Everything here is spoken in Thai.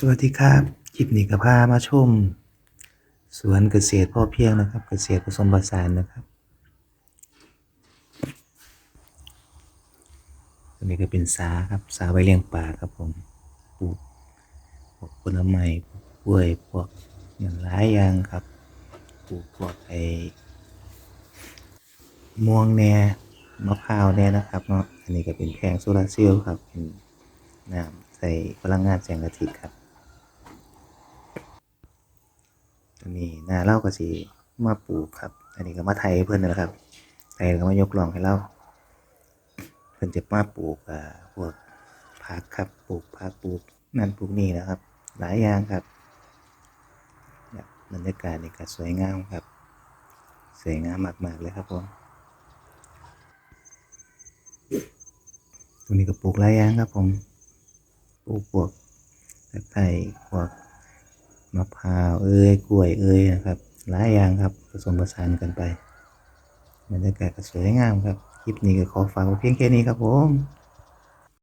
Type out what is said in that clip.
สวัสดีครับ คลิปนี้ก็พามาชม สวนเกษตรพ่อเพียงนะครับ เกษตรผสมผสานนะครับอันนี้ก็เป็นสาครับ สาไว้เลี้ยงปลาครับผม ปลูกพวกผลไม้พวกกล้วยพวกอย่างหลายอย่างครับ ปลูกพวกไอ้ม่วงแน่มะพร้าวแน่นะครับเนาะ อันนี้ก็เป็นแผงโซลาร์เซลล์ครับ เป็นน้ำใส่พลังงานแสงอาทิตย์ครับ อันนี้นาเล่าก็สิมาปลูกครับ อันนี้ก็มาไทยเพื่อนนนแหละครับไทยก็มายกลองให้เล่าเพื่อนจะมาปลูกอ่าพวกผักครับปลูกผักปลูกนั่นปลูกนี่นะครับ หลายอย่างครับบรรยากาศนี่ก็สวยงามครับ สวยงามมากๆเลยครับผมตรงนี้ก็ปลูกหลายอย่างครับผมปลูกพวกตะไคร้พวก มะพร้าวเอ้ยกล้วยเอ้ยนะครับหลายอย่างครับผสมผสานกันไปบรรยากาศก็สวยงามครับคลิปนี้ก็ขอฝากไว้เพียงแค่นี้ครับผม